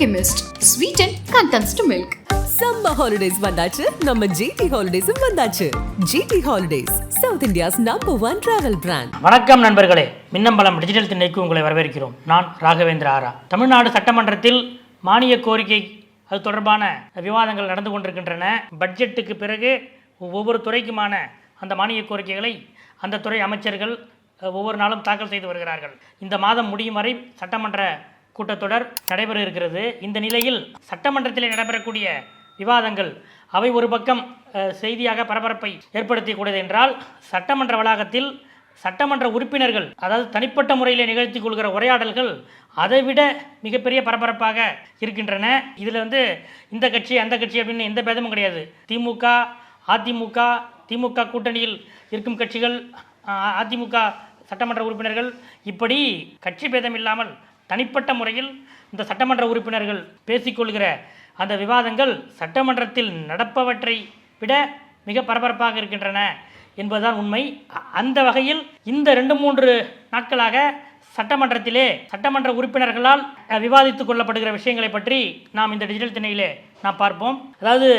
Alchemist. Sweeten contents to milk. Summer holidays வந்தாச்சு நம்ம GT ஹாலிடேஸும் வந்தாச்சு. GT holidays south India's number one travel brand வணக்கம் நண்பர்களே. மின்னம்பலம் டிஜிட்டல் திண்ணைக்கு உங்களை வரவேற்கிறோம். நான் ராகவேந்திர ஆரா. தமிழ்நாடு சட்டமன்றத்தில் மானிய கோரிக்கை அது தொடர்பான விவாதங்கள் நடந்து கொண்டிருக்கின்றன. பட்ஜெட்டுக்கு பிறகு ஒவ்வொரு துறைக்குமான அந்த மானிய கோரிக்கைகளை அந்த துறை அமைச்சர்கள் ஒவ்வொரு நாளும் தாக்கல் செய்து வருகிறார்கள். இந்த மாதம் முடியும் வரை சட்டமன்ற கூட்டத்தொடர் நடைபெற இருக்கிறது. இந்த நிலையில் சட்டமன்றத்திலே நடைபெறக்கூடிய விவாதங்கள் அவை ஒரு பக்கம் செய்தியாக பரபரப்பை ஏற்படுத்தக்கூடியது என்றால் சட்டமன்ற வளாகத்தில் சட்டமன்ற உறுப்பினர்கள் அதாவது தனிப்பட்ட முறையில் நிகழ்த்தி கொள்கிற உரையாடல்கள் அதைவிட மிகப்பெரிய பரபரப்பாக இருக்கின்றன. இதில் வந்து இந்த கட்சி அந்த கட்சி அப்படின்னு எந்த பேதமும் கிடையாது. திமுக அதிமுக திமுக கூட்டணியில் இருக்கும் கட்சிகள் அதிமுக சட்டமன்ற உறுப்பினர்கள் இப்படி கட்சி பேதம் இல்லாமல் தனிப்பட்ட முறையில் இந்த சட்டமன்ற உறுப்பினர்கள் பேசிக்கொள்கிற அந்த விவாதங்கள் சட்டமன்றத்தில் நடப்பவற்றை விட மிக பரபரப்பாக இருக்கின்றன என்பதுதான் உண்மை. அ- அந்த வகையில் இந்த ரெண்டு மூன்று நாட்களாக சட்டமன்றத்திலே சட்டமன்ற உறுப்பினர்களால் விவாதித்துக் கொள்ளப்படுகிற விஷயங்களை பற்றி நாம் இந்த டிஜிட்டல் திணையிலே நாம் பார்ப்போம். அதாவது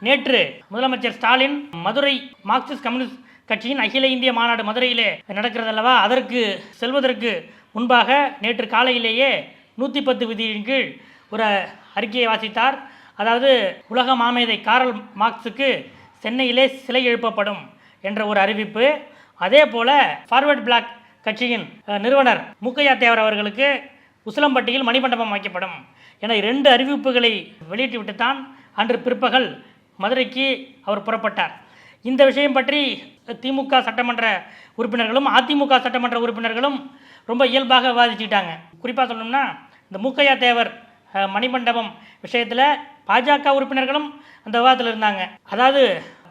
நேற்று முதலமைச்சர் ஸ்டாலின் மதுரை மார்க்சிஸ்ட் கம்யூனிஸ்ட் கட்சியின் அகில இந்திய மாநாடு மதுரையிலே நடக்கிறது அல்லவா அதற்கு செல்வதற்கு முன்பாக நேற்று காலையிலேயே நூற்றி பத்து விதியின் கீழ் ஒரு அறிக்கையை வாசித்தார். அதாவது உலக மாமேதை காரல் மார்க்ஸுக்கு சென்னையிலே சிலை எழுப்பப்படும் என்ற ஒரு அறிவிப்பு. அதே போல ஃபார்வர்ட் பிளாக் கட்சியின் நிறுவனர் முக்கையா தேவர் அவர்களுக்கு உசிலம்பட்டியில் மணிமண்டபம் வைக்கப்படும் என இரண்டு அறிவிப்புகளை வெளியிட்டு தான் அன்று பிற்பகல் மதுரைக்கு அவர் புறப்பட்டார். இந்த விஷயம் பற்றி திமுக சட்டமன்ற உறுப்பினர்களும் அதிமுக சட்டமன்ற உறுப்பினர்களும் ரொம்ப இயல்பாக விவாதிச்சுக்கிட்டாங்க. குறிப்பாக சொல்லணும்னா இந்த மூக்கையா தேவர் மணிமண்டபம் விஷயத்தில் பாஜக உறுப்பினர்களும் அந்த விவாதத்தில் இருந்தாங்க. அதாவது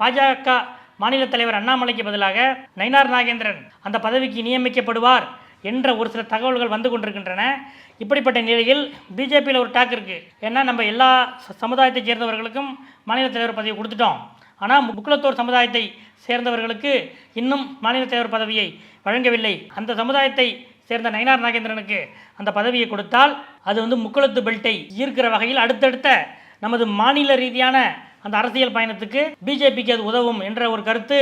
பாஜக மாநில தலைவர் அண்ணாமலைக்கு பதிலாக நயினார் நாகேந்திரன் அந்த பதவிக்கு நியமிக்கப்படுவார் என்ற ஒரு சில தகவல்கள் வந்து கொண்டிருக்கின்றன. இப்படிப்பட்ட நிலையில் பிஜேபியில் ஒரு டாக் இருக்குது ஏன்னா நம்ம எல்லா சமுதாயத்தைச் சேர்ந்தவர்களுக்கும் மாநில தலைவர் பதவி கொடுத்துட்டோம். ஆனால் முக்குலத்தோர் சமுதாயத்தை சேர்ந்தவர்களுக்கு இன்னும் மாநில தலைவர் பதவியை வழங்கவில்லை. அந்த சமுதாயத்தை சேர்ந்த நயினார் நாகேந்திரனுக்கு அந்த பதவியை கொடுத்தால் அது வந்து முக்குளத்து பெல்ட்டை ஈர்க்கிற வகையில் அடுத்தடுத்த நமது மாநில ரீதியான அந்த அரசியல் பயணத்துக்கு பிஜேபிக்கு அது உதவும் என்ற ஒரு கருத்து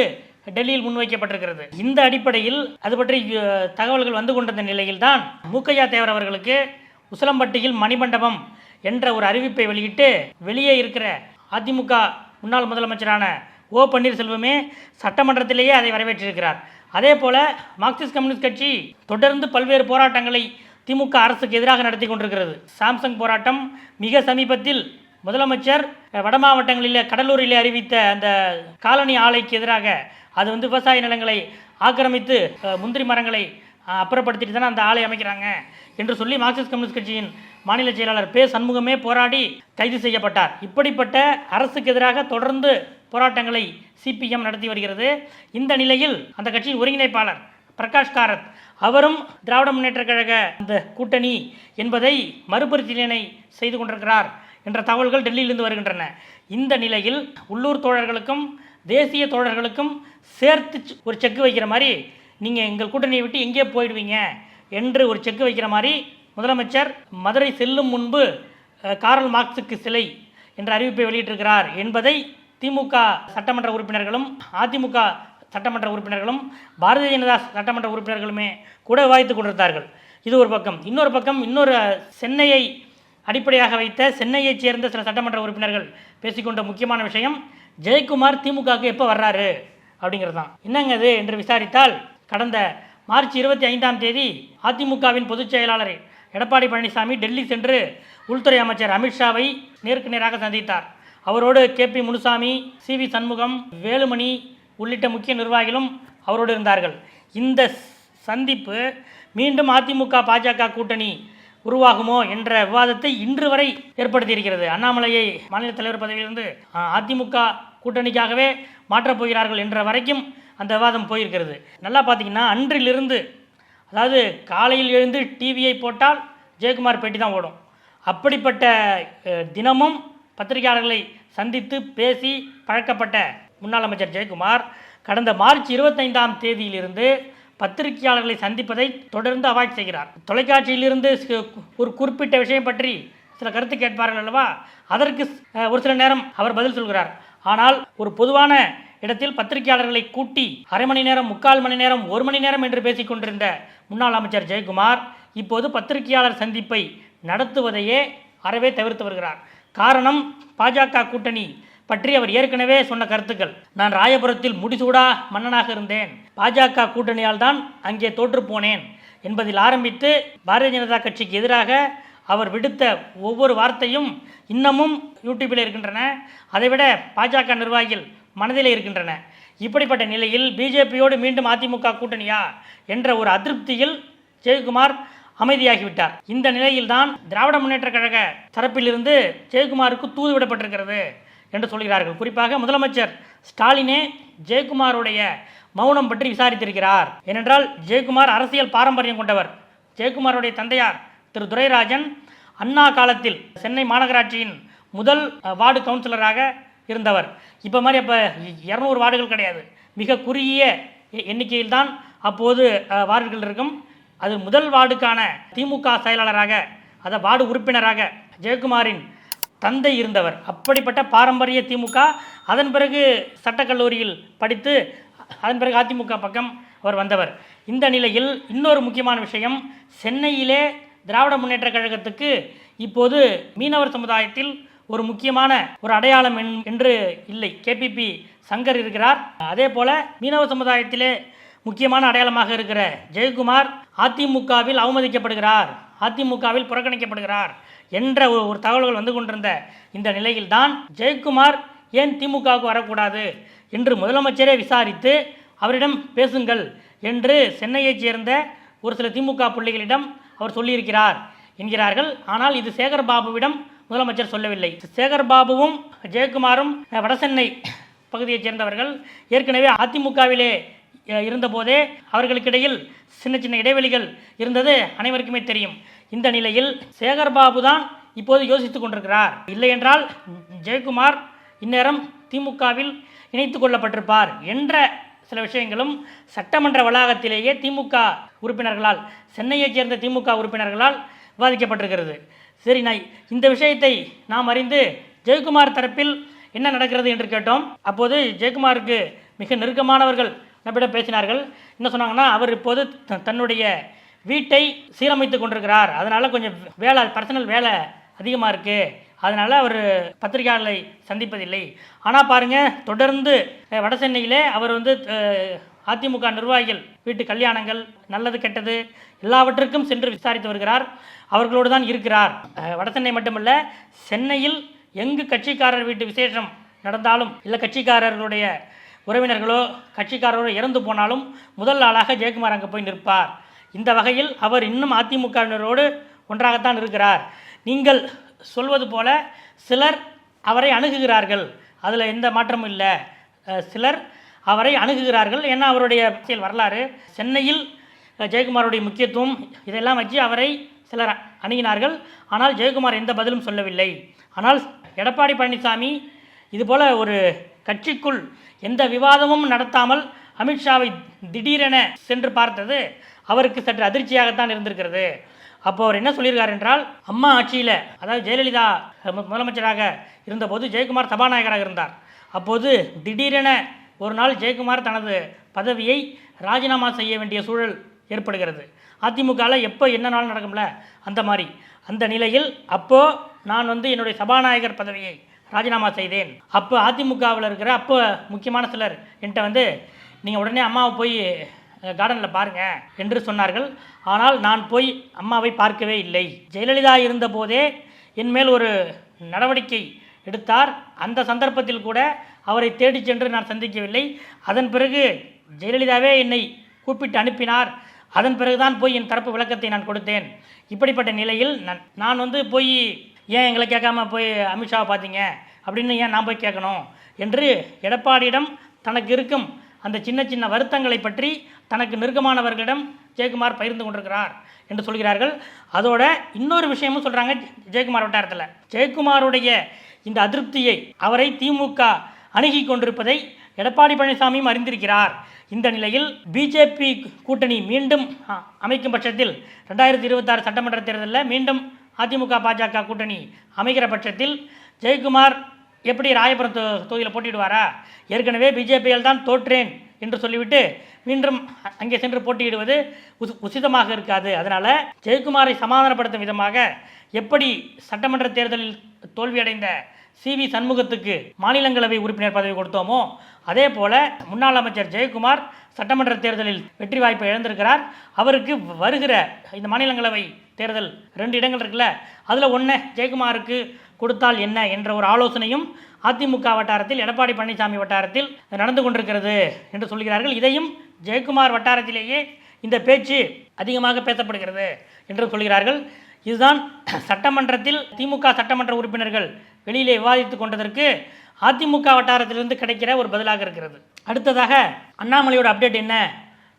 டெல்லியில் முன்வைக்கப்பட்டிருக்கிறது. இந்த அடிப்படையில் அது பற்றி தகவல்கள் வந்து கொண்டிருந்த நிலையில்தான் மூக்கையா தேவர் அவர்களுக்கு உசிலம்பட்டியில் மணிமண்டபம் என்ற ஒரு அறிவிப்பை வெளியிட்டு வெளியே இருக்கிற அதிமுக முன்னாள் முதலமைச்சரான ஓ பன்னீர்செல்வமே சட்டமன்றத்திலேயே அதை வரவேற்றிருக்கிறார். அதே போல மார்க்சிஸ்ட் கம்யூனிஸ்ட் கட்சி தொடர்ந்து பல்வேறு போராட்டங்களை திமுக அரசுக்கு எதிராக நடத்தி கொண்டிருக்கிறது. சாம்சங் போராட்டம் மிக சமீபத்தில் முதலமைச்சர் வட மாவட்டங்களில் கடலூரில் அறிவித்த அந்த காலனி ஆலைக்கு எதிராக அது வந்து விவசாய நிலங்களை ஆக்கிரமித்து முந்திரி மரங்களை அப்புறப்படுத்திட்டு தானே அந்த ஆலை அமைக்கிறாங்க என்று சொல்லி மார்க்சிஸ்ட் கம்யூனிஸ்ட் கட்சியின் மாநில செயலாளர் பே சண்முகமே போராடி கைது செய்யப்பட்டார். இப்படிப்பட்ட அரசுக்கு எதிராக தொடர்ந்து போராட்டங்களை சிபிஎம் நடத்தி வருகிறது. இந்த நிலையில் அந்த கட்சியின் ஒருங்கிணைப்பாளர் பிரகாஷ் காரத் அவரும் திராவிட முன்னேற்ற கழக அந்த கூட்டணி என்பதை மறுபரிசீலனை செய்து கொண்டிருக்கிறார் என்ற தகவல்கள் டெல்லியிலிருந்து வருகின்றன. இந்த நிலையில் உள்ளூர் தோழர்களுக்கும் தேசிய தோழர்களுக்கும் சேர்த்து ஒரு செக் வைக்கிற மாதிரி நீங்கள் எங்கள் கூட்டணியை விட்டு எங்கே போயிடுவீங்க என்று ஒரு செக் வைக்கிற மாதிரி முதலமைச்சர் மதுரை செல்லும் முன்பு காரல் மார்க்ஸுக்கு சிலை என்ற அறிவிப்பை வெளியிட்டிருக்கிறார் என்பதை திமுக சட்டமன்ற உறுப்பினர்களும் அதிமுக சட்டமன்ற உறுப்பினர்களும் பாரதிய ஜனதா சட்டமன்ற உறுப்பினர்களுமே கூட விவாதித்துக் கொண்டிருந்தார்கள். இது ஒரு பக்கம். இன்னொரு பக்கம் இன்னொரு சென்னையை அடிப்படையாக வைத்த சென்னையைச் சேர்ந்த சில சட்டமன்ற உறுப்பினர்கள் பேசிக்கொண்ட முக்கியமான விஷயம் ஜெயக்குமார் திமுகவுக்கு எப்போ வர்றாரு? அப்படிங்கிறது தான் என்னங்க அது என்று விசாரித்தால் கடந்த மார்ச் இருபத்தி ஐந்தாம் தேதி அதிமுகவின் பொதுச் செயலாளர் எடப்பாடி பழனிசாமி டெல்லி சென்று உள்துறை அமைச்சர் அமித்ஷாவை நேருக்கு நேராக சந்தித்தார். அவரோடு K P Munusamy C V Shanmugam Velumani உள்ளிட்ட முக்கிய நிர்வாகிகளும் அவரோடு இருந்தார்கள். இந்த சந்திப்பு மீண்டும் அதிமுக பாஜக கூட்டணி உருவாகுமோ என்ற விவாதத்தை இன்று வரை ஏற்படுத்தியிருக்கிறது. அண்ணாமலையை மாநில தலைவர் பதவியிலிருந்து அதிமுக கூட்டணிக்காகவே மாற்றப் போகிறார்கள் என்ற வரைக்கும் அந்த விவாதம் போயிருக்கிறது. நல்லா பார்த்தீங்கன்னா அன்றிலிருந்து அதாவது காலையில் எழுந்து டிவியை போட்டால் ஜெயக்குமார் பேட்டி தான் ஓடும். அப்படிப்பட்ட தினமும் பத்திரிகையாளர்களை சந்தித்து பேசி பழக்கப்பட்ட முன்னாள் அமைச்சர் ஜெயக்குமார் கடந்த மார்ச் இருபத்தைந்தாம் தேதியிலிருந்து பத்திரிகையாளர்களை சந்திப்பதை தொடர்ந்து அவாய்ட் செய்கிறார். தொலைக்காட்சியிலிருந்து ஒரு குறிப்பிட்ட விஷயம் பற்றி சில கருத்து கேட்பார்கள் அல்லவா? அதற்கு ஒரு சில நேரம் அவர் பதில் சொல்கிறார். ஆனால் ஒரு பொதுவான இடத்தில் பத்திரிகையாளர்களை கூட்டி அரை மணி நேரம் முக்கால் மணி நேரம் ஒரு மணி நேரம் என்று பேசிக் கொண்டிருந்த முன்னாள் அமைச்சர் ஜெயக்குமார் இப்போது பத்திரிகையாளர் சந்திப்பை நடத்துவதையே அறவே தவிர்த்து வருகிறார். காரணம் பாஜக கூட்டணி பற்றி அவர் ஏற்கனவே சொன்ன கருத்துக்கள். நான் ராயபுரத்தில் முடிசூடா மன்னனாக இருந்தேன். பாஜக கூட்டணியால் தான் அங்கே தோற்று போனேன் என்பதில் ஆரம்பித்து பாரதிய ஜனதா கட்சிக்கு எதிராக அவர் விடுத்த ஒவ்வொரு வார்த்தையும் இன்னமும் யூடியூப்பில் இருக்கின்றன. அதைவிட பாஜக நிர்வாகிகள் மனதிலே இருக்கின்றன. இப்படிப்பட்ட நிலையில் பிஜேபியோடு மீண்டும் அதிமுக கூட்டணியா என்ற ஒரு அதிருப்தியில் ஜெயக்குமார் அமைதியாகிவிட்டார். இந்த நிலையில்தான் திராவிட முன்னேற்ற கழக தரப்பிலிருந்து ஜெயக்குமாருக்கு தூது விடப்பட்டிருக்கிறது என்று சொல்கிறார்கள். குறிப்பாக முதலமைச்சர் ஸ்டாலினே ஜெயக்குமாருடைய மௌனம் பற்றி விசாரித்திருக்கிறார். ஏனென்றால் ஜெயக்குமார் அரசியல் பாரம்பரியம் கொண்டவர். ஜெயக்குமாருடைய தந்தையார் திரு. துரைராஜன் அண்ணா காலத்தில் சென்னை மாநகராட்சியின் முதல் வார்டு கவுன்சிலராக இருந்தவர். இப்போ மாதிரி அப்போ இரநூறு வார்டுகள் கிடையாது. மிக குறுகிய எண்ணிக்கையில்தான் அப்போது வார்டுகள் இருக்கும். அது முதல் வார்டுக்கான திமுக செயலாளராக அதை வார்டு உறுப்பினராக ஜெயக்குமாரின் தந்தை இருந்தவர். அப்படிப்பட்ட பாரம்பரிய திமுக அதன் பிறகு சட்டக்கல்லூரியில் படித்து அதன் பிறகு அதிமுக பக்கம் அவர் வந்தவர். இந்த நிலையில் இன்னொரு முக்கியமான விஷயம் சென்னையிலே திராவிட முன்னேற்ற கழகத்துக்கு இப்போது மீனவர் சமுதாயத்தில் ஒரு முக்கியமான ஒரு அடையாளம் என்- என்று இல்லை. கேபிபி சங்கர் இருக்கிறார். அதே போல மீனவ சமுதாயத்திலே முக்கியமான அடையாளமாக இருக்கிற ஜெயக்குமார் அதிமுகவில் அவமதிக்கப்படுகிறார். அதிமுகவில் புறக்கணிக்கப்படுகிறார் என்ற ஒரு ஒரு தகவல்கள் வந்து கொண்டிருந்த இந்த நிலையில்தான் ஜெயக்குமார் ஏன் திமுகவுக்கு வரக்கூடாது என்று முதலமைச்சரே விசாரித்து அவரிடம் பேசுங்கள் என்று சென்னையைச் சேர்ந்த ஒரு சில திமுக புள்ளிகளிடம் அவர் சொல்லியிருக்கிறார் என்கிறார்கள். ஆனால் இது சேகர் பாபுவிடம் முதலமைச்சர் சொல்லவில்லை. சேகர் பாபுவும் ஜெயக்குமாரும் வடசென்னை பகுதியைச் சேர்ந்தவர்கள். ஏற்கனவே அதிமுகவிலே இருந்தபோதே அவர்களுக்கிடையில் சின்ன சின்ன இடைவெளிகள் இருந்தது அனைவருக்குமே தெரியும். இந்த நிலையில் சேகர் பாபு தான் இப்போது யோசித்துக் கொண்டிருக்கிறார். இல்லை என்றால் ஜெயக்குமார் இந்நேரம் திமுகவில் இணைத்துக் கொள்ளப்பட்டிருப்பார் என்ற சில விஷயங்களும் சட்டமன்ற வளாகத்திலேயே திமுக உறுப்பினர்களால் சென்னையைச் சேர்ந்த திமுக உறுப்பினர்களால் விவாதிக்கப்பட்டிருக்கிறது. சரி நான் இந்த விஷயத்தை நாம் அறிந்து ஜெயக்குமார் தரப்பில் என்ன நடக்கிறது என்று கேட்டோம். அப்போது ஜெயக்குமாருக்கு மிக நெருக்கமானவர்கள் நம்மிடம் பேசினார்கள். என்ன சொன்னாங்கன்னா அவர் இப்போது த- தன்னுடைய வீட்டை சீரமைத்து கொண்டிருக்கிறார். அதனால் கொஞ்சம் வேலை பர்சனல் வேலை அதிகமாக இருக்குது அதனால் அவர் பத்திரிகையாளர்களை சந்திப்பதில்லை. ஆனால் பாருங்கள் தொடர்ந்து வடசென்னையிலே அவர் வந்து அதிமுக நிர்வாகிகள் வீட்டு கல்யாணங்கள் நல்லது கெட்டது எல்லாவற்றுக்கும் சென்று விசாரித்து வருகிறார். அவர்களோடு தான் இருக்கிறார். வடசென்னை மட்டுமல்ல சென்னையில் எங்கு கட்சிக்காரர் வீட்டு விசேஷம் நடந்தாலும் இல்லை கட்சிக்காரர்களுடைய உறவினர்களோ கட்சிக்காரரோ இறந்து போனாலும் முதல் ஆளாக ஜெயக்குமார் அங்கே போய் நிற்பார். இந்த வகையில் அவர் இன்னும் அதிமுகவினரோடு ஒன்றாகத்தான் இருக்கிறார். நீங்கள் சொல்வது போல சிலர் அவரை அணுகுகிறார்கள். அதில் எந்த மாற்றமும் இல்லை. சிலர் அவரை அணுகுகிறார்கள். ஏன்னா அவருடைய அரசியல் வரலாறு சென்னையில் ஜெயக்குமாருடைய முக்கியத்துவம் இதெல்லாம் வச்சு அவரை சிலர் அணுகினார்கள். ஆனால் ஜெயக்குமார் எந்த பதிலும் சொல்லவில்லை. ஆனால் எடப்பாடி பழனிசாமி இதுபோல் ஒரு கட்சிக்குள் எந்த விவாதமும் நடத்தாமல் அமித்ஷாவை திடீரென சென்று பார்த்தது அவருக்கு சற்று அதிர்ச்சியாகத்தான் இருந்திருக்கிறது. அப்போ அவர் என்ன சொல்லியிருக்கார் என்றால் அம்மா ஆட்சியில் அதாவது ஜெயலலிதா முதலமைச்சராக இருந்தபோது ஜெயக்குமார் சபாநாயகராக இருந்தார். அப்போது திடீரென ஒரு நாள் ஜெயக்குமார் தனது பதவியை ராஜினாமா செய்ய வேண்டிய சூழல் ஏற்படுகிறது. அதிமுகவில் எப்போ என்ன நாள் நடக்கும்ல? அந்த மாதிரி. அந்த நிலையில் அப்போது நான் வந்து என்னுடைய சபாநாயகர் பதவியை ராஜினாமா செய்தேன். அப்போ அதிமுகவில் இருக்கிற அப்போ முக்கியமான சிலர் என்கிட்ட வந்து நீங்கள் உடனே அம்மாவை போய் கார்டனில் பாருங்க என்று சொன்னார்கள். ஆனால் நான் போய் அம்மாவை பார்க்கவே இல்லை. ஜெயலலிதா இருந்தபோதே என் மேல் ஒரு நடவடிக்கை எடுத்தார். அந்த சந்தர்ப்பத்தில் கூட அவரை தேடிச் சென்று நான் சந்திக்கவில்லை. அதன் பிறகு ஜெயலலிதாவே என்னை கூப்பிட்டு அனுப்பினார். அதன் பிறகுதான் போய் என் தரப்பு விளக்கத்தை நான் கொடுத்தேன். இப்படிப்பட்ட நிலையில் நான் நான் வந்து போய் ஏன் எங்களை கேட்காம போய் அமித்ஷாவை பார்த்தீங்க? அப்படின்னு ஏன் நான் போய் கேட்கணும்? என்று எடப்பாடியிடம் தனக்கு இருக்கும் அந்த சின்ன சின்ன வருத்தங்களை பற்றி தனக்கு நெருக்கமானவர்களிடம் ஜெயக்குமார் பகிர்ந்து கொண்டிருக்கிறார் என்று சொல்கிறார்கள். அதோட இன்னொரு விஷயமும் சொல்கிறாங்க ஜெயக்குமார் வட்டாரத்தில். ஜெயக்குமாருடைய இந்த அதிருப்தியை அவரை திமுக அணுகி கொண்டிருப்பதை எடப்பாடி பழனிசாமியும் அறிந்திருக்கிறார். இந்த நிலையில் பிஜேபி கூட்டணி மீண்டும் அமைக்கும் பட்சத்தில் ரெண்டாயிரத்தி இருபத்தாறு சட்டமன்ற தேர்தலில் மீண்டும் அதிமுக பாஜக கூட்டணி அமைகிற பட்சத்தில் ஜெயக்குமார் எப்படி ராயபுரம் தொ- தொகுதியில் போட்டியிடுவாரா? ஏற்கனவே பிஜேபியால் தான் தோற்றேன் என்று சொல்லிவிட்டு மீண்டும் அங்கே சென்று போட்டியிடுவது உசி- உசிதமாக இருக்காது. அதனால் ஜெயக்குமாரை சமாதானப்படுத்தும் விதமாக எப்படி சட்டமன்ற தேர்தலில் தோல்வியடைந்த சி வி சண்முகத்துக்கு மாநிலங்களவை உறுப்பினர் பதவி கொடுத்தோமோ அதே போல் முன்னாள் அமைச்சர் ஜெயக்குமார் சட்டமன்ற தேர்தலில் வெற்றி வாய்ப்பை இழந்திருக்கிறார். அவருக்கு வருகிற இந்த மாநிலங்களவை தேர்தல் ரெண்டு இடங்கள் இருக்குல்ல அதில் ஒன்று ஜெயக்குமாருக்கு கொடுத்தால் என்ன என்ற ஒரு ஆலோசனையும் அதிமுக வட்டாரத்தில் எடப்பாடி பழனிசாமி வட்டாரத்தில் நடந்து கொண்டிருக்கிறது என்று சொல்கிறார்கள். இதையும் ஜெயக்குமார் வட்டாரத்திலேயே இந்த பேச்சு அதிகமாக பேசப்படுகிறது என்று சொல்கிறார்கள். இதுதான் சட்டமன்றத்தில் திமுக சட்டமன்ற உறுப்பினர்கள் வெளியிலே விவாதித்துக் கொண்டதற்கு அதிமுக வட்டாரத்திலிருந்து கிடைக்கிற ஒரு பதிலாக இருக்கிறது. அடுத்ததாக அண்ணாமலையோட அப்டேட் என்ன?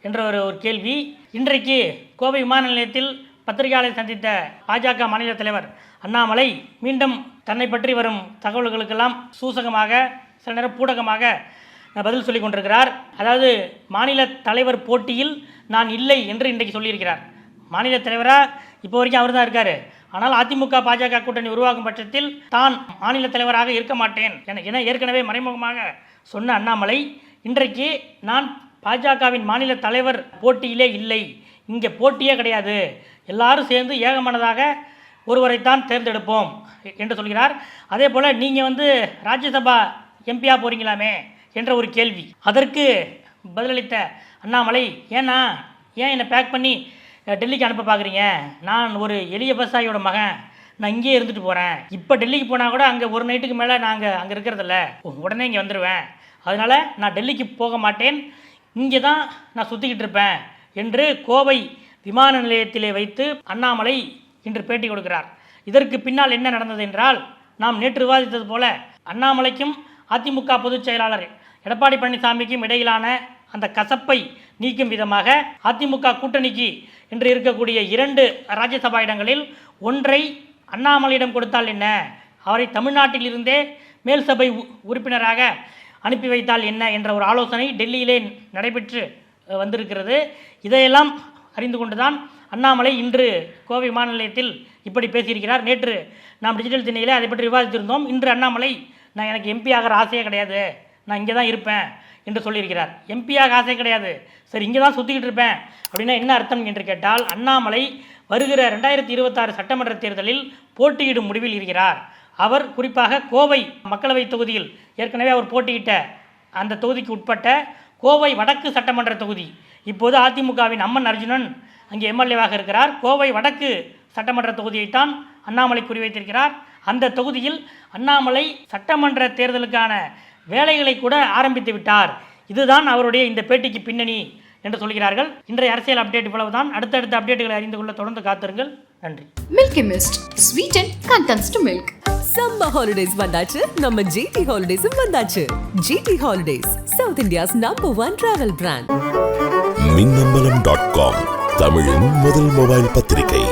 என்ற ஒரு ஒரு கேள்வி. இன்றைக்கு கோவை விமான நிலையத்தில் பத்திரிகையாளர் சந்தித்த பாஜக மாநில தலைவர் அண்ணாமலை மீண்டும் தன்னை பற்றி வரும் தகவல்களுக்கெல்லாம் சூசகமாக சில நேரம் பூடகமாக பதில் சொல்லி கொண்டிருக்கிறார். அதாவது மாநில தலைவர் போட்டியில் நான் இல்லை என்று இன்றைக்கு சொல்லியிருக்கிறார். மாநில தலைவராக இப்போ வரைக்கும் அவர் தான் இருக்காரு. ஆனால் அதிமுக பாஜக கூட்டணி உருவாகும் பட்சத்தில் தான் மாநில தலைவராக இருக்க மாட்டேன் என என ஏற்கனவே மறைமுகமாக சொன்ன அண்ணாமலை இன்றைக்கு நான் பாஜகவின் மாநில தலைவர் போட்டியிலே இல்லை. இங்கே போட்டியே கிடையாது. எல்லாரும் சேர்ந்து ஏகமனதாக ஒருவரைத்தான் தேர்ந்தெடுப்போம் என்று சொல்கிறார். அதே போல் நீங்கள் வந்து ராஜ்யசபா எம்பியா போகிறீங்களாமே என்ற ஒரு கேள்வி. அதற்கு பதிலளித்த அண்ணாமலை ஏன்னா ஏன் என்னை பேக் பண்ணி டெல்லிக்கு அனுப்ப பார்க்குறீங்க நான் ஒரு எளிய விவசாயியோட மகன். நான் இங்கேயே இருந்துட்டு போகிறேன் இப்போ டெல்லிக்கு போனால் கூட அங்கே ஒரு நைட்டுக்கு மேலே நாங்கள் அங்கே இருக்கிறதில்ல. உடனே இங்கே வந்துடுவேன் அதனால் நான் டெல்லிக்கு போக மாட்டேன். இங்கே தான் நான் சுற்றிக்கிட்டு இருப்பேன் என்று கோவை விமான நிலையத்திலே வைத்து அண்ணாமலை இன்று பேட்டி கொடுக்கிறார். இதற்கு பின்னால் என்ன நடந்தது என்றால் நாம் நேற்று விவாதித்தது போல அண்ணாமலைக்கும் அதிமுக பொதுச் செயலாளர் எடப்பாடி பழனிசாமிக்கும் இடையிலான அந்த கசப்பை நீக்கும் விதமாக அதிமுக கூட்டணிக்கு இன்று இருக்கக்கூடிய இரண்டு ராஜ்யசபா இடங்களில் ஒன்றை அண்ணாமலையிடம் கொடுத்தால் என்ன? அவரை தமிழ்நாட்டிலிருந்தே மேல் சபை உ- உறுப்பினராக அனுப்பி வைத்தால் என்ன என்ற ஒரு ஆலோசனை டெல்லியிலே நடைபெற்று வந்திருக்கிறது. இதையெல்லாம் அறிந்து கொண்டுதான் அண்ணாமலை இன்று கோவை விமான நிலையத்தில் இப்படி பேசியிருக்கிறார். நேற்று நாம் டிஜிட்டல் திண்ணையில் அதை பற்றி விவாதித்திருந்தோம். இன்று அண்ணாமலை நான் எனக்கு எம்பி ஆகிற ஆசையே கிடையாது. நான் இங்கே தான் இருப்பேன். என்று சொல்லியிருக்கிறார். எம்பியாக ஆசை கிடையாது. சரி இங்கே தான் சுற்றிக்கிட்டு இருப்பேன். அப்படின்னா என்ன அர்த்தம் என்று கேட்டால் அண்ணாமலை வருகிற ரெண்டாயிரத்தி இருபத்தாறு சட்டமன்ற தேர்தலில் போட்டியிடும் முடிவில் இருக்கிறார். அவர் குறிப்பாக கோவை மக்களவை தொகுதியில் ஏற்கனவே அவர் போட்டியிட்ட அந்த தொகுதிக்கு உட்பட்ட கோவை வடக்கு சட்டமன்ற தொகுதி. இப்போது அதிமுகவின் அம்மன் அர்ஜுனன் அங்கே எம்எல்ஏவாக இருக்கிறார். கோவை வடக்கு சட்டமன்ற தொகுதியைத்தான் அண்ணாமலை குறிவைத்திருக்கிறார். அந்த தொகுதியில் அண்ணாமலை சட்டமன்ற தேர்தலுக்கான வேலைகளை கூட ஆரம்பித்து விட்டார். இதுதான் அவருடைய இந்த பேட்டிக்கு பின்னணி என்று சொல்கிறார்கள். இன்றைய அரசியல் அப்டேட் இவ்வளவுதான். அடுத்தடுத்த அப்டேட்டுகளை அறிந்து கொள்ள தொடர்ந்து காத்திருங்கள். நன்றி. Milky Mist. Sweeten contents to milk. Summer holidays வந்தாச்சு. நம்ம ஜிடி ஹாலிடேஸும் வந்தாச்சு. GT holidays south India's number one travel brand Minnambalam dot com தமிழின் முதல் மொபைல் பத்திரிகை.